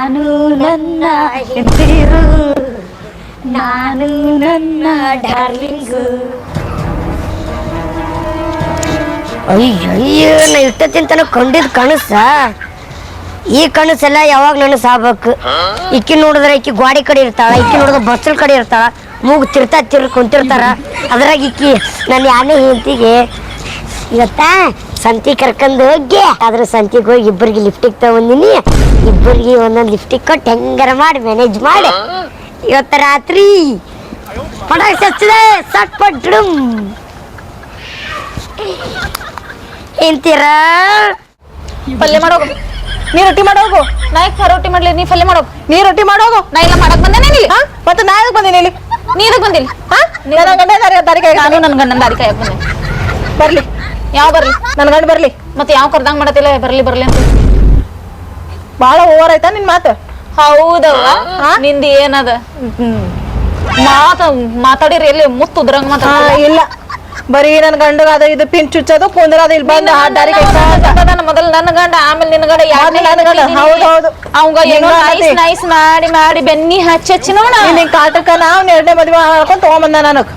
ನಾನು ನನ್ನ ಹೆಂಡಿರು ನಾನು ನನ್ನ ಡಾರ್ಲಿಂಗು. ಅಯ್ಯಯ್ಯೋ, ನಾ ಇಷ್ಟತ್ತಿಂತನ ಕಂಡಿದ್ ಕನಸ. ಈ ಕನಸೆಲ್ಲ ಯಾವಾಗ ನನಸ್ ಆಗ್ಬೇಕು ಇಕ್ಕಿ ನೋಡಿದ್ರೆ ಇಕ್ಕಿ ಗ್ವಾಡಿ ಕಡೆ ಇರ್ತಾಳ, ಇಕ್ಕಿ ನೋಡಿದ್ರೆ ಬಸ್ಸಲ್ ಕಡೆ ಇರ್ತಾಳ, ಮೂಗು ತಿರ್ತಾ ತಿರ್ ಕುಂತಿರ್ತಾರ. ಅದ್ರಾಗ ಇಕ್ಕಿ ನನ್ನ ಯಾನೇ ಹೆಂಡತಿಗೆ, ಇವತ್ತ ಸಂತಿ ಕರ್ಕೊಂಡು ಹೋಗಿ ಆದ್ರೆ ಸಂತಿಗೆ ಹೋಗಿ ಇಬ್ಬರಿಗೆ ಲಿಫ್ಟಿಗೆ ತಗೊಂಡಿನಿ. ಇಬ್ಬರಿಗೆ ಒಂದೊಂದು ಲಿಫ್ಟಿಗೆ ಕೊಟ್ಟು ಹೆಂಗಾರ ಮಾಡಿ ಮ್ಯಾನೇಜ್ ಮಾಡಿ. ಇವತ್ತ ರಾತ್ರಿ ಪಟಾಕಿ ಹಚ್ಚಿದೆ ಸಟ್ ಪಟ್ಡುಮ್ ಎಂತೀರಾ ಪಲ್ಯ ಮಾಡೋಗು ನೀ ರೊಟ್ಟಿ ಮಾಡೋಗು ನಾ ಯಾಕೆ ರೊಟ್ಟಿ ಮಾಡ್ಲಿ? ನೀ ಪಲ್ಯ ಮಾಡೋಗು ನೀ ರೊಟ್ಟಿ ಮಾಡೋಗು ನಾ ಇಲ್ಲ ಮಾಡಕ್ ಬಂದೇನೆ ಇಲ್ಲಿ. ಹಾ? ಮತ್ತೆ ನಾ ಯಾಕೆ ಬಂದೀನಿ ಇಲ್ಲಿ? ನೀ ಬಂದಿಲ್ಲ? ಹಾ? ನನ್ನ ಗಂಡ ದಾರಿ ದಾರಿ ಕೈ ನಾನು ನನ್ನ ಗಂಡನ ದಾರಿ ಕಾಯಕ್ ಬಂದೆ. ಬರ್ಲಿ. ಯಾವ ಬರ್ಲಿ? ನನ್ ಗಂಡ ಬರ್ಲಿ. ಮತ್ತೆ ಯಾವ ಕರ್ದಂಗ್ ಮಾಡತಿಲ್ಲ? ಬರ್ಲಿ ಬರ್ಲಿ ಅಂತ. ಬಾಳ ಓವರ್ ಆಯ್ತಾ ನಿನ್ ಮಾತು? ಹೌದವ್ವ. ನಿಂದ ಏನದ? ಮಾತ ಮಾತಾಡಿರಿ ಎಲ್ಲಿ ಮುತ್ತು ಉದ್ರಂಗ ಮಾತಾಡ ಇಲ್ಲ. ಬರೀ ನನ್ ಗಂಡಗ ಅದ ಇದು ಪಿನ್ ಚುಚ್ಚೋದು ಕುಂದ್ರದ ಇಲ್ಲಿ ಬಂದ ಆ ದಾರಿ ನನ್ನ ಮೊದಲು ನನ್ನ ಗಂಡ ಆಮೇಲೆ ನಿನ್ ಗಂಡ ಆಮೇಲೆ ನನ್ನ ಗಂಡ, ಹೌದು, ಹೌದು. ಅವಂಗ ಏನೋ ನೈಸ್ ನೈಸ್ ಮಾಡಿ ಮಾಡಿ ಬೆನ್ನಿ ಹಚ್ಚಿ ಹಚ್ಚಿ ನೋಡ. ನಿನ್ ಕಾಟಕ ನಾವ್ ಎರಡನೇ ಮದ್ವೆ ಮಾಡ್ಕೊಂಡ್ ತಗೊಂಬಂದ ನನಗ್.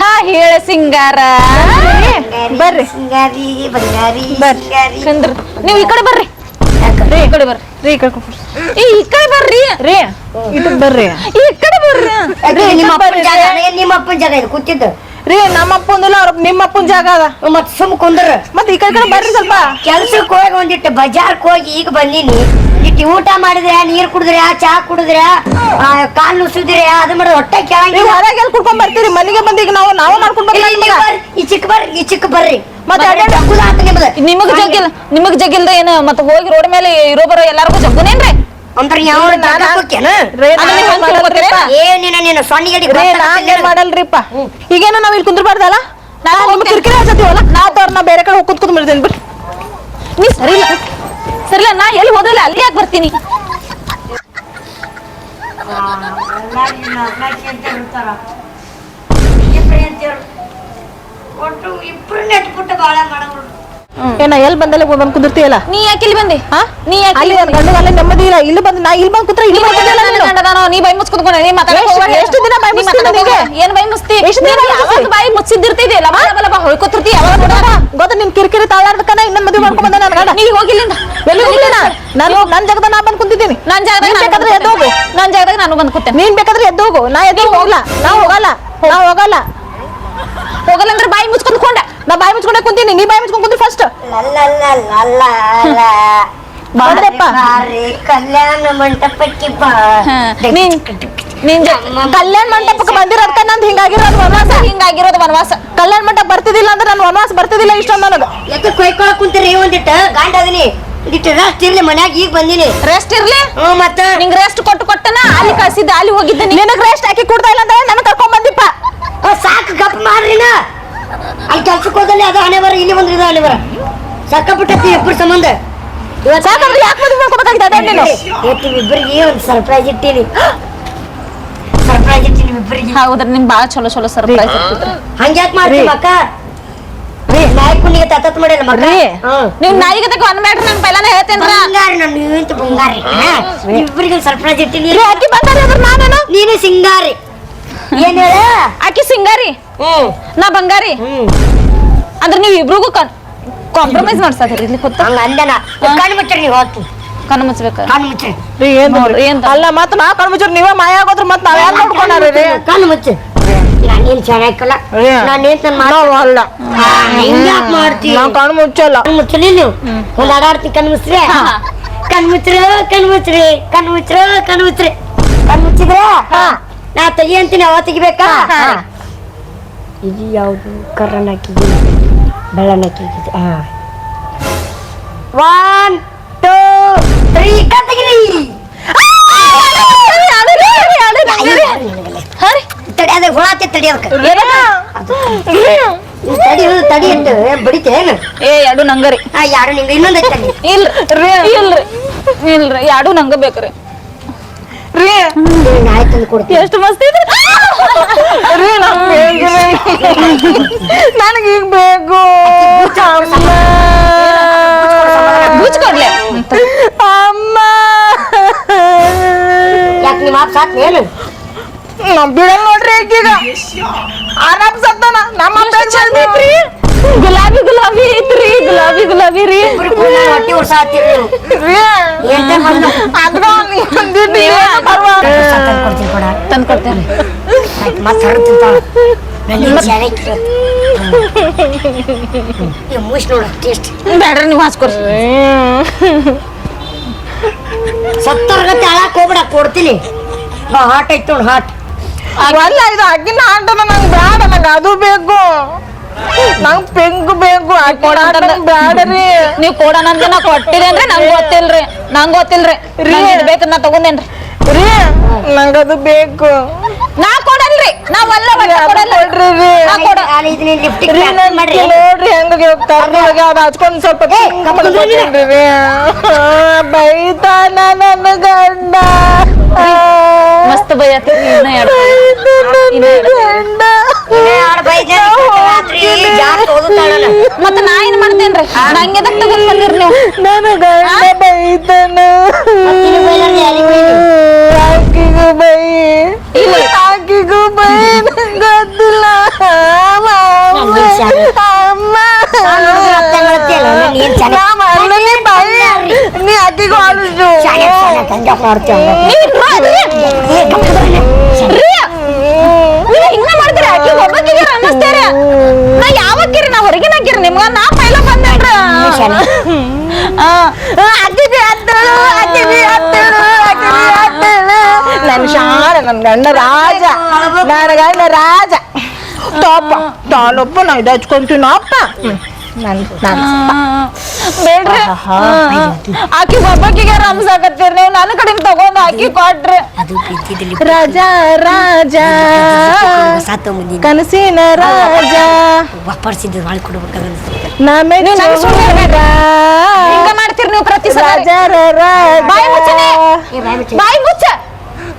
ಹಾ ಹೇಳ ಸಿಂಗಾರ. ಬರ್ರಿ. ಸಿಂಗಾರಿ ಬಂಗಾರಿ ಬರ್ರಿ. ಸಿಂಗಾರಿ ಚಂದ್ರ ನೀವ್ ಈ ಕಡೆ ಬರ್ರಿ. ರೀ ಈ ಕಡೆ ಬರ್ರಿ. ರೀ ಈ ಈ ಕಡೆ ಬರ್ರಿ. ರೀ ಇದಕ್ ಬರ್ರಿ. ಈ ಕಡೆ ಬರ್ರಿ. ನಿಮ್ಮ ಅಪ್ಪನ. ಜಾಗ ಏ, ನಿಮ್ಮ ಅಪ್ಪನ ಜಾಗ ಇದು ಕೂತಿದ್ದು? ರೀ ನಮ್ಮ ಅಪ್ಪಂದಿಲ್ಲ ಅವ್ರ ನಿಮ್ಮ ಅಪ್ಪನ ಜಾಗ ಅದ. ಮತ್ ಸುಮ್ ಕುಂದ್ರ ಮತ್ ಈ ಕಡೆ ಕಡೆ ಬರ್ರಿ ಸ್ವಲ್ಪ. ಕೆಲ್ಸಕ್ಕೆ ಹೋಗಿ ಒಂದಿಟ್ಟು ಬಜಾರ್ಕ್ ಹೋಗಿ ಈಗ ಬಂದೀನಿ. ಇಟ್ಟು ಊಟ ಮಾಡಿದ್ರೆ ನೀರ್ ಕುಡಿದ್ರೆ ಚಾ ಕುಡಿದ್ರೆ ಕಾಲ್ ನುಸಿದ್ರೆ ಅದು ಮಾಡಿದ್ರೆ ಹೊಟ್ಟೆ ಕೆಳಂಗಿಲ್ಲ ಹೊರಗೆ ಎಲ್ಲಿ ಕುಡ್ಕೊಂಡ್ ಬರ್ತೀರಿ? ಮನೆಗೆ ಬಂದು ಈಗ ನಾವು ನಾವು ಮಾಡ್ಕೊಂಡ್ ಬರ್ತೀವಿ ಬರ್ರಿ, ಈ ಚಿಕ್ಕ ಬರ್ರಿ ಈ ಚಿಕ್ಕ ಬರ್ರಿ. ಮತ್ತೆ ನಿಮಗ್ ಜಗ್ಗಿಲ್ಲ ನಿಮಗ್ ಜಗ್ಗಿಲ್ದ ಏನ? ಮತ್ತ ಹೋಗಿ ರೋಡ್ ಮೇಲೆ ಇರೋ ಬರೋ ಎಲ್ಲಾರ್ಗು ಜಗ್ಗುನೇನ್ರಿ ಮಾಡಲ್ರಿಪ್ಪ? ಈಗೇನೋ ನಾವ್ ಇಲ್ಲಿ ಕುಂದ್ರಬಾರ್ದಲ್ಲ? ನಾವು. ಕಿರಿಕಿರಿ ಹಚ್ಚತೀವಲ್ಲ ನಾವ್ ತೋರ್ ನಾ ಬೇರೆ ಕಡೆ ಹೋಗಿ ಕುಂತ್ಕೊಂಡ್ ಬಿಡ್ತೀನಿ ಬಿಟ್ಟು ನೀ ಸರಿ ಇಲ್ಲ. ಸರಿ ಇಲ್ಲ ನಾ ಎಲ್ಲಿ ಹೋದ್ರಲ್ಲ ಅಲ್ಲಿ ಯಾಕೆ ಬರ್ತೀನಿ? ಒಟ್ಟು ಇಬ್ರು ನೆಟ್ಬಿಟ್ಟು ಬಾಳ ಮಾಡೋರು. ಏನ ಎಲ್ಲಿ ಬಂದಲ್ಲ ಬಂದ್ ಕುಂದಿರ್ತೀಯಲ್ಲ? ನೀ ಯಾಕೆ ಇಲ್ಲಿ ಬಂದಿ? ಹಾ? ನೀ ಯಾಕೆ ಅಲ್ಲಿ ನನ್ ಗಂಡಗ ಅಲ್ಲಿ ನೆಮ್ಮದಿ ಇಲ್ಲ. ಇಲ್ಲಿ ಬಂದ್ ನಾ ಇಲ್ಲಿ ಬಂದ್ ಕೂತ್ರೆ ಇಲ್ಲಿ ನೀನು? ನೀ ಬೈ ನೀ ಎಷ್ಟು ದಿನ ನಿನಗೆ? ಏನ್ ಬೈ ಎಷ್ಟು ದಿನ ಬಾಯಿ ಯಾವಾಗ ಮುಚ್ತಿ? ಬಾಯಿ ಮುಚ್ಚಿದ್ದಿರ್ತಿದೆ ಲಬ ಲಬ ಲಬ ಹೊಯ್ಕೊತಿರ್ತಿ ಯಾವಾಗ ನೋಡೋಣ ಗೊತ್ತ ನಿನ್ ಕಿರಿಕಿರಿ ತಾಳಾಡ್ಬೇಕನ? ಇನ್ನೊಂದ್ ಮದುವೆ ಮಾಡ್ಕೊಂಡು ಬಂದ ನನ್ ಗಂಡ. ನೀ ಹೋಗಿಲ್ಲ ಎಲ್ಲಿ ನಾನು ನನ್ ಜಾಗದ ನಾ ಬಂದ್ ಕುಂತಿದ್ದೀನಿ. ನನ್ನ ಜಾಗದಾಗ ನೀನ್ ನಾನು ಬೇಕಾದ್ರೆ ಎದ್ದು ಹೋಗು. ಜಾಗದಾಗ ನಾನು ಬಂದ್ ಕೂತೇನೆ. ನೀನ್ ಬೇಕಾದ್ರೆ ಎದ್ದು ಹೋಗು. ನಾ ಎದ್ದು ಹೋಗಲ್ಲ ನಾ ಹೋಗಲ್ಲ. ನಾ ಹೋಗಲ್ಲ. ಹೋಗಲ್ಲ ಅಂದ್ರೆ ಬಾಯಿ ಮುಚ್ಕೊಂಡ್ಕೊಂಡೆ ನಾ ಬಾಯಿ ಮುಚ್ಕೊಂಡೆ ಕುಂತೀನಿ ನೀ ಬಾಯಿ ಮುಚ್ಕೊಂಡ್ ಕುಂತಿ ಫಸ್ಟ್. ಕಲ್ಯಾಣ ಮಂಟಪಕ್ಕೆ ಬಾ ಹಾ, ನೀನ್ ನಿನ್ ಜ- ಕಲ್ಯಾಣ ಮಂಟಪಕ್ಕೆ ಬಂದಿರೋದ್ಕ ನಂದ್ ಹಿಂಗಾಗಿರೋದು ವನವಾಸ ಹಿಂಗಾಗಿರೋದು ವನವಾಸ ಕಲ್ಯಾಣ ಮಂಟಪ ಬರ್ತಿದಿಲ್ಲ ಅಂದ್ರೆ ನಾನು ವನವಾಸ ಬರ್ತಿದಿಲ್ಲ ಇಷ್ಟೊಂದು ನನಗ ಯಾಕೆ ಕೊಯ್ಕೊಳಕ್ ಕುಂತೀರಿ ಒಂದಿಟ್ಟ ಗಾಂಡ ಅದೀನಿ ಇದಿಟ್ಟು ರೆಸ್ಟ್ ಇರ್ಲಿ ಮನ್ಯಾಗ ಈಗ ಬಂದಿನಿ ರೆಸ್ಟ್ ಇರ್ಲಿ ಹ್ಞೂ ಮತ್ತ ನಿಂಗ್ ರೆಸ್ಟ್ ಕೊಟ್ಟು ಕೊಟ್ಟನ ಅಲ್ಲಿ ಕಳ್ಸಿದ್ದೆ ಅಲ್ಲಿ ಹೋಗಿದ್ದೆ ನಿನಗ್ ರೆಸ್ಟ್ ಹಾಕಿ ಕೊಡ್ತಾ ಇಲ್ಲ ಅಂದ್ರೆ ನನಗ್ ಕರ್ಕೊಂಡ್ ಬಂದಿಪ್ಪ ಸಾಕು ಗಪ್ ಮಾಡ್ರಿನ ಅಲ್ಲಿ ಕೆಲ್ಸಕ್ಕೆ ಹೋದಲ್ಲಿ ಅದು ಹಣೆ ಬರ ಇಲ್ಲಿ ಬಂದ್ರೆ ಹಣೆ ಬರ. ಸಕ್ಕಬಿಟ್ಟತಿ ಇಬ್ಬರು ಸಂಬಂಧ. ಸಾಕಂದ್ರೆ ಯಾಕೆ ಮದುವೆ ಮಾಡ್ಕೋಬೇಕಾಗಿದೆ ಅದೇ ನೀನು ಇವತ್ತು ಇಬ್ಬರಿಗೆ ಒಂದು ಸರ್ಪ್ರೈಸ್ ಇಟ್ಟೀನಿ. ಸರ್ಪ್ರೈಸ್ ಇಟ್ಟೀನಿ ಇಬ್ಬರಿಗೆ ಹೌದ್ರ ನಿಮ್ ಬಾಳ ಚಲೋ ಚಲೋ ಸರ್ಪ್ರೈಸ್ ಹಂಗ್ಯಾಕ್ ಮಾಡ್ರಿ ರೀ. ಮಕ್ಕ? ನಾಯಕನಿಗೆ ತತ್ತತ್ ಮಾಡಿಲ್ಲ ಮಗ. ನೀವ್ ನಾಯಿಗೆ ತಗೋ ನಾನು ನನ್ ಪೈಲಾನೆ ಹೇಳ್ತೇನ್ರ ಬಂಗಾರಿ ನಾನು ನೀವಂತ ಬಂಗಾರಿ. ಇಬ್ಬರಿಗೆ ಸರ್ಪ್ರೈಸ್ ಇಟ್ಟಿನಿ. ಅಕ್ಕಿ ಬಂಗಾರಿ ಅಂದ್ರೆ ನೀನೇ ಸಿಂಗಾರಿ ಏನ್ ಹೇಳ? ಆಕಿ ಸಿಂಗಾರಿ. ಹ್ಮ್. ನಾ ಬಂಗಾರಿ. ಹ್ಮ್. ಅಂದ್ರೆ ನೀವ್ ಇಬ್ರಿಗೂ ಕಾಂಪ್ರಮೈಸ್ ಮಾಡ್ಸತ್ತೀರಿ ಇಲ್ಲಿ ಕೂತ. ಹಂಗ ಅಂದನ ಕಣ್ಣು ಮುಚ್ಚ್ರಿ ನೀವು ಕಣ್ಣು ಕಣ್ಣು ಮುಚ್ಚಿ ರೀ ಏನ್ ನೋಡ್ರಿ, ಏನ್ ಅಲ್ಲ ಮತ್ತ ನಾ ಕಣ್ಮುಚ್ಚರ್ ನೀವೇ ಮಾಯ ಆಗೋದ್ರ ಮತ್ ನಾವ್ ಯಾರು ನೋಡ್ಕೊಂಡಾರ ರೀ? ಕಣ್ಣು ಮುಚ್ಚಿ ನಾನೇನ್ ಚೆನ್ನಾಗಿಲ್ಲ. ನಾನೇನ್ ನಾವ್ ಅಲ್ಲ. ಹಿಂಗ್ಯಾಕ್ ಮಾಡ್ತಿ? ನಾವ್ ಕಣ್ಣು ಮುಚ್ಚಲ್ಲ. ಕಣ್ಣು ಮುಚ್ಚಲಿ ನೀವು ಒಂದ್ ಕಣ್ಣು ಮುಚ್ಚ್ರಿ? ಕಣ್ಣು ಮುಚ್ಚ್ರಿ ಕಣ್ಣು ಮುಚ್ಚ್ರಿ. ಕಣ್ಣು ಮುಚ್ಚ್ರಿ ಕಣ್ಣು ಮುಚ್ಚ್ರಿ. ಕಣ್ಣು ಮುಚ್ಚಿದ್ರೆ? ನಾ ತೆಗಿ ಅಂತೀನಿ ಅವ ತೆಗಿಬೇಕಾ. ಇದು ಯಾವುದು? ಕರ್ರನ್ ಹಾಕಿದ್ದೀನಿ ಬೆಳ್ಳನ್ ಹಾಕಿದ್ದೀನಿ ಹಾ ಒನ್ ಟೂ ತ್ರೀ ಕತ್ತಗಿರಿ ತಡಿ ಅದೇ ಹುಳ ಹತ್ತಿ ತಡಿ ಅದಕ್ಕೆ ತಡಿ ತಡಿ. ಅಂತ ಏನ್ ಬಡಿತೆ ಏನು? ಏ ಎರಡು ನಂಗರಿ. ಯಾರು ನಿಂಗೆ ಇನ್ನೊಂದು ಐತಲ್ಲಿ ಇಲ್ರಿ. ಇಲ್ರಿ. ಇಲ್ರಿ. ಎರಡು ನಂಗ ಬೇಕ್ರಿ ತಂದು ಎಷ್ಟು ಮಸ್ತ್ ಐತ್ರಿ ರೀ ನನಗೆ ಈಗ ಬೇಕು. ಅಮ್ಮ. ಬುಚ್ಕೊಡ್ಲೆ ಅಮ್ಮ. ಯಾಕೆ ನಿಮ್ಮ ಆಪ್ ಸಾಕ್ ಏನು ನಮ್ ಬಿಡಲ್ ನೋಡ್ರಿ ಈಗ ಆರಾಮ್ ಸತ್ತಾನ. ನಮ್ಮ ಚಂದ್ರಿ ಗುಲಾಬಿ ಗುಲಾಬಿ ಐತ್ರಿ. ಗುಲಾಬಿ ಗುಲಾಬಿ ರೀ. ಹೊಟ್ಟಿ ಉಡ್ಸಾತಿರಿ ಅದ್ಗ ನೀವ್ ಕೊಡ ತಂದ್ ಕೊಡ್ತೇನೆ ಮತ್ತೆ ಹರಡು ತಿಂತಾಳ ಬೆಳ್ಳುಳ್ಳಿ ಶಾಲೆ ಮುಗಿಸ್ ನೋಡ ಟೇಸ್ಟ್ ಬೇಡ್ರಿ ನೀವು ಹಾಸ್ಕೊಡ್ರಿ ಸತ್ತರ್ಗತ್ತೆ ಅಳಕ್ ಹೋಗ್ಬಿಡ ಕೊಡ್ತೀನಿ. ಹಾಟ್ ಐತ್ ನೋಡ್ ಹಾಟ್ ಅಲ್ಲ ಇದು ಅಕ್ಕಿನ ನಂಗೆ ಬೇಡ ನಂಗೆ ಅದು ಬೇಕು. ನಂಗ್ ಪಿಂಕ್ ಬೇಕು ಅಕ್ಕಿನ ಆಟ ನಂಗ್ ಬೇಡ ರೀ. ನೀವ್ ನಾ ಕೊಟ್ಟಿರಿ ಅಂದ್ರೆ ನಂಗ್ ಗೊತ್ತಿಲ್ರಿ. ನಂಗ್ ಗೊತ್ತಿಲ್ರಿ. ಬೇಕು ನಾ ತಗೊಂಡೇನ್ರಿ. ರೀ ನಂಗ್ ಅದು ಬೇಕು. ನಾ ಕೊಡಲ್ರಿ. ನೋಡ್ರಿ ಹೆಂಗ್ ಅದು ಹಚ್ಕೊಂಡ್ ಸ್ವಲ್ಪ ಬೈತಾನ ನನ್ನ ಗಂಡ. ಮಸ್ತ್. ಗಂಡ. ಮತ್ತ ನಾ ಏನ್ ಮಾಡ್ತೇನ್ರಿ? ನಂಗೆ ಎದಕ್ ತಗೊಂಡ್ ಬಂದಿರಿ ನೀವು ನನ್ನ ಗಂಡ ಬೈತಾನ. ನೀವ್ ಹಿಂಗ ಮಾಡ್ತೀರಿ? ಆಕಿ ಅನ್ನಿಸ್ತೀರಿ ನಾ ಯಾವಕ್ಕಿರಿ ನಾ ಹೊರಗಿನ ಹಾಕಿರಿ ನಿಮ್ಗ ನಾ ಪೈಲ ಬಂದೇನ್ರಿ? ಶಾಲೆ. ಆ, ಅಕ್ಕಿಗೆ ಹತ್ತಳು ಅಕ್ಕಿಗೆ ಹತ್ತಳು ಅಕ್ಕಿಗೆ ಹತ್ತಳು. ನನ್ನ ಶಾಣ ನನ್ನ ಗಂಡ ರಾಜ. ನನ್ನ ಗಂಡ ರಾಜ. ತೋಪ ತಾನೊಪ್ಪ ನಾ ಇದು ಹಚ್ಕೊಂತೀನಪ್ಪ ನನ್ ನನ್ ಬೇಡ್ರಿ. ಆಕಿ ಒಬ್ಬಾಕಿಗೆ ರಂಸಾಕತ್ತೀರಿ ನೀವು ನನ್ನ ಕಡೆಯಿಂದ ತಗೊಂಡ್ ಆಕಿ ಕೊಟ್ರಿ. ಅದು ಪ್ರೀತಿದಲ್ಲಿ ರಾಜ ರಾಜ. ಸಾತ ಮುಂದಿನ ಕನಸಿನ ರಾಜ. ವಾಪರ್ಸಿದ್ದು ಮಾಡಿ ಕೊಡ್ಬೇಕಂದ್ರೆ ನಮೆ ನೀವು ನಂಗ್. ಹಿಂಗ ಮಾಡ್ತೀರಿ ನೀವು ಪ್ರತಿ ಸಲ? ರಾಜರ ರಾಜ. ಬಾಯಿ ಮುಚ್ಚನೆ. ಏ ಬಾಯ್ ಮುಚ್ಚಿ. ಬಾಯಿ ಮುಚ್ಚ.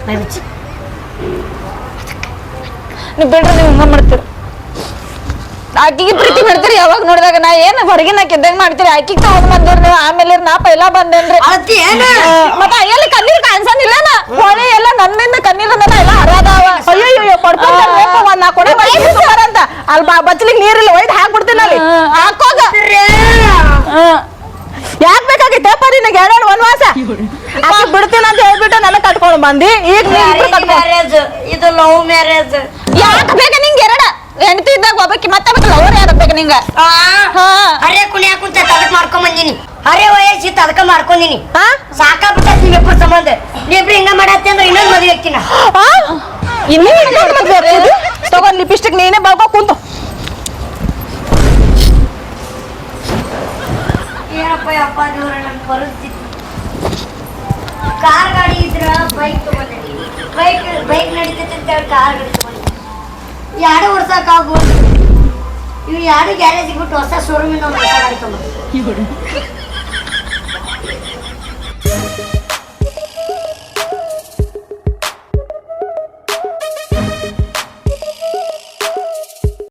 ಬಾಯ್ ಮುಚ್ಚಿ. ನೀವು ಬಿಡ್ರಿ ನೀವು ಹಿಂಗ ಮಾಡ್ತೀರಿ. ಆಕಿಗೆ ಪ್ರೀತಿ ಮಾಡ್ತೀರಿ ಯಾವಾಗ ನೋಡಿದಾಗ ನಾ ಏನ್ ಹೊರಗಿನ ಇದ್ದಂಗ ಮಾಡ್ತೀರಿ? ಆಕಿಗೆ ತಗೊಂಡ್ ಬಂದಿರಿ ನೀವು ಆಮೇಲೆ ನಾ ಪೈಲ ಬಂದೇನ್ರಿ. ಮತ್ತ ಎಲ್ಲಿ ಕಣ್ಣೀರ್ ಕಾಣಿಸಂದಿಲ್ಲನ ಹೊಳೆ ಎಲ್ಲ ನನ್ನಿಂದ ಕಣ್ಣೀರ್ ಎಲ್ಲ ಅರಾದಾವ ಅಯ್ಯೋ ಪಡ್ಕೊಂಡ್ ಒಂದ್ ನಾ ಕೊಡ ಅಂತ. ಅಲ್ಲಿ ಬಚ್ಚಲಿಗೆ ನೀರಿಲ್ಲ ಒಯ್ದು ಹಾಕ್ಬಿಡ್ತೀನಿ ಅಲ್ಲಿ. ಹಾಕೋಗ ಯಾಕ್ ಬೇಕಾಗಿತ್ತಪ್ಪ ನಿನಗೆ ಎರಡು ವನವಾಸ? ಆಕಿ ಬಿಡ್ತೀನಿ ಅಂತ ಹೇಳ್ಬಿಟ್ಟು ನನಗೆ ಕಟ್ಕೊಂಡು ಬಂದಿ. ಈಗ ಇದು ಲವ್ ಮ್ಯಾರೇಜ್ ಯಾಕ ಬೇಕ ಹೆಂಡತಿ ಇದ್ದಾಗ ಒಬ್ಬಕ್ಕೆ ಮತ್ತೆ ಮತ್ತೆ ಲವರ್ ಯಾರ ಬೇಕ ನಿಂಗ? ಹಾ. ಅರೆ ಕುಣಿ ಕುಂತ ಅದಕ್ಕೆ ಮಾಡ್ಕೊಂಡ್ ಬಂದಿನಿ ಅರೆ ವಯಸ್ಸಿತ್ತು ಅದಕ್ಕೆ ಮಾಡ್ಕೊಂಡಿನಿ ಹಾ ಸಾಕಾಗ್ಬಿಟ್ಟ ನಿಮ್ಮಿಬ್ಬರ ಸಂಬಂಧ. ನೀವಿಬ್ರು ಹಿಂಗ ಮಾಡತ್ತೆ ಅಂದ್ರೆ ಇನ್ನೊಂದು ಮದುವೆ ಹಾಕಿನ ಇನ್ನೂ ತಗೊಂಡ್ ಲಿಪಿಸ್ಟಿಕ್ ನೀನೇ ಬಳ್ಕೊ ಕುಂತು. ಏನಪ್ಪ ಅಪ್ಪ ದೇವ್ರ ನನ್ನ ಪರಿಸ್ಥಿತಿ? ಕಾರ್ ಗಾಡಿ ಇದ್ರ ಬೈಕ್ ತಗೊಂಡೆ. ಬೈಕ್ ಬೈಕ್ ನಡೀತೈತೆ ಅಂತ ಹೇಳಿ ಕಾರ್ ಗಾಡಿ ತಗೊಂಡಿ. ಎರಡು ವರ್ಷಕ್ಕಾಗ್ಬೋದು ಇವ್ ಯಾರು ಗ್ಯಾರೇಜ್ ಬಿಟ್ಟು ಹೊಸ ಶೋರೂಮಿಂದ ಒಂದು ಹೊಸ